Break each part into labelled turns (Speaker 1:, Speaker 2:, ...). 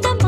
Speaker 1: Toma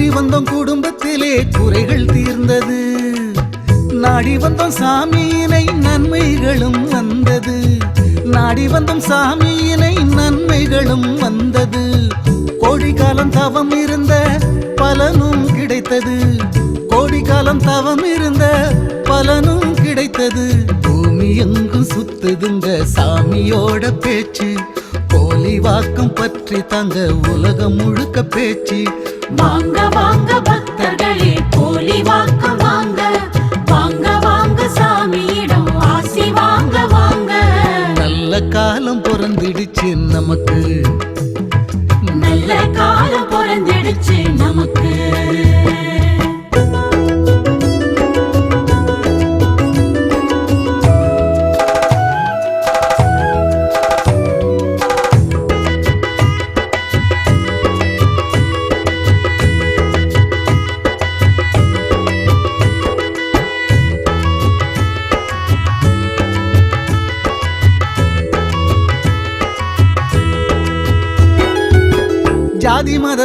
Speaker 1: கூடி வந்தோம் குடும்பத்திலே குறைகள் தீர்ந்தது. நாடி வந்தோம் சாமியினை நன்மைகளும் வந்தது. நாடி வந்தோம் சாமியினை நன்மைகளும் வந்தது. கோடி காலம் தவம் இருந்த பலனும் கிடைத்தது. கோடி காலம் தவம் இருந்த பலனும் கிடைத்தது. பூமி எங்கும் சுத்துதுங்க சாமியோட பேச்சு. போலி வாக்கம் பற்றி தங்க உலகம் முழுக்க பேச்சு.
Speaker 2: வாங்க வாங்க பக்தர்களே போலி வாக்க வாங்க. வாங்க வாங்க சாமியிடம் ஆசி வாங்க வாங்க.
Speaker 1: நல்ல காலம் பிறந்திடுச்சு நமக்கு.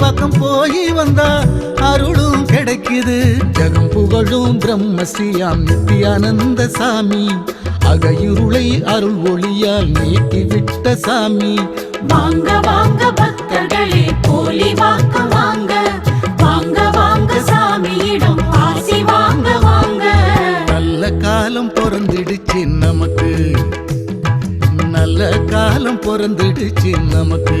Speaker 1: போலி வாக்கம் போய் வந்தா அருளும் கிடைக்குது. ஜகம் புகழும் பிரம்மஸ்ரீயாம் நித்யானந்த சாமி. அகையுருளை அருள் ஒளியால் நீக்கி விட்ட சாமி.
Speaker 2: வாங்க வாங்க பக்தர்களே போலி வாக்க வாங்க. வாங்க வாங்க சாமியிடம் ஆசி வாங்க வாங்க.
Speaker 1: நல்ல காலம் பிறந்திடுச்சு நமக்கு. நல்ல காலம் பிறந்திடுச்சு நமக்கு.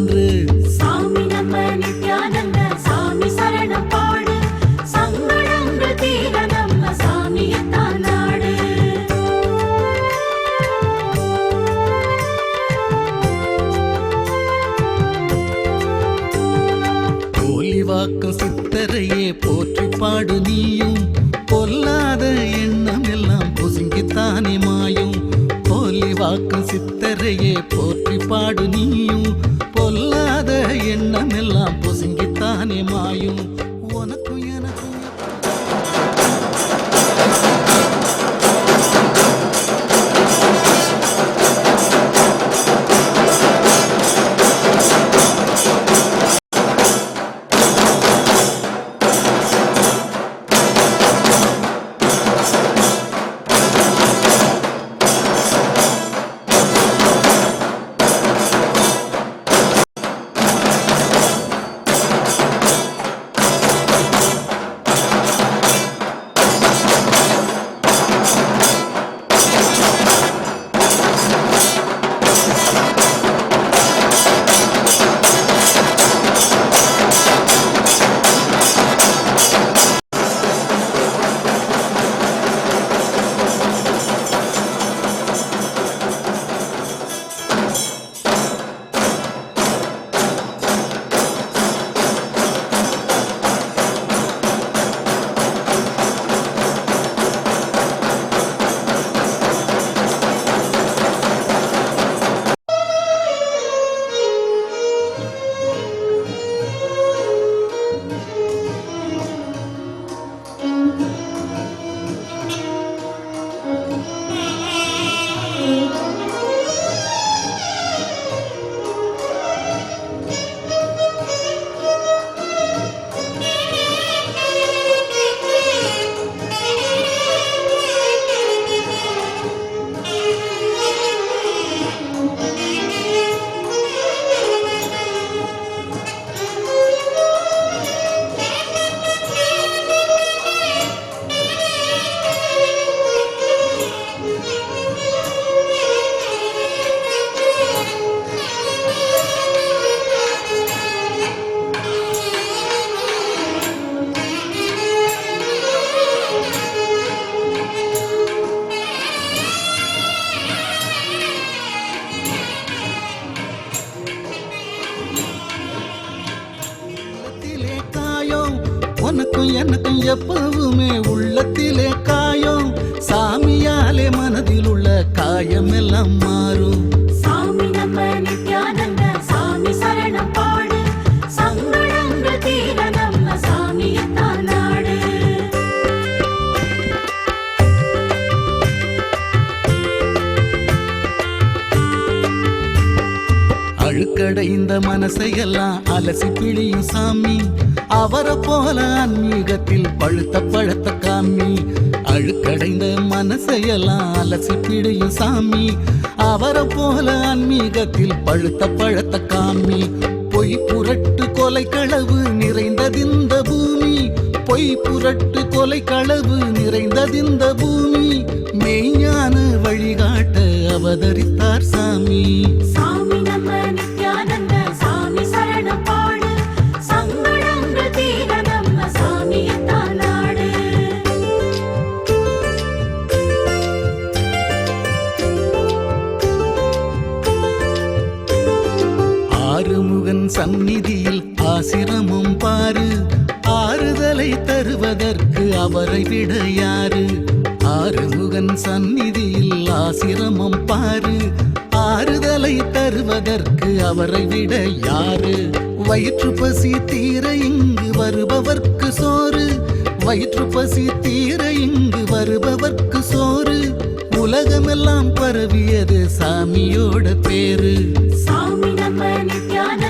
Speaker 1: தெளிவாக்கும் சித்தரையே போற்றி பாடு நீயும். பொல்லாத எண்ணம் எல்லாம் பொசுங்கித்தானே மாயும். போலிவாக்கும் சித்தரையே போற்றி பாடு நீயும். பொல்லாத எண்ணம் எல்லாம் பொசுங்கித்தானே மாயும். உனக்கும் எனக்கும் எப்பவுமே உள்ளத்திலே காயம். சாமியாலே மனதில் உள்ள காயம் எல்லாம் மாறும்.
Speaker 2: சாமி நம்ம நித்யானந்த சாமி சரணம் பாடு. சங்கடங்கள் தீர நம்ம சாமியத்தான் நாடு.
Speaker 1: அழுக்கடைந்த மனசையெல்லாம் அலசி பிழியும் சாமி. அவரை போல ஆன்மீகத்தில் பழுத்த பழுத்த காமி. அழுக்கடைந்த மனசையெல்லாம் அலசி பிடியும் சாமி. அவரை போல ஆன்மீகத்தில் பழுத்த பழத்த காமி. பொய் புரட்டு கொலை களவு நிறைந்ததிந்த பூமி. பொய் புரட்டு கொலை களவு நிறைந்ததிந்த பூமி. மெய்ஞான வழிகாட்ட அவதரித்தார் சாமி. ஆறுமுகன் சந்நிதியில் ஆசிரமம் பாரு. ஆறுதலை தருவதற்கு அவரை விட யாரு? ஆறுமுகன் சந்நிதியில் ஆசிரமம் பாரு. ஆறுதலை தருவதற்கு அவரை விட யாரு? வயிற்று பசி தீர இங்கு வருபவர்க்கு சோறு. வயிற்று பசி தீர இங்கு வருபவர்க்கு உலகமெல்லாம் சாமியோட பேரு.
Speaker 2: சாமி நம்ம நித்யான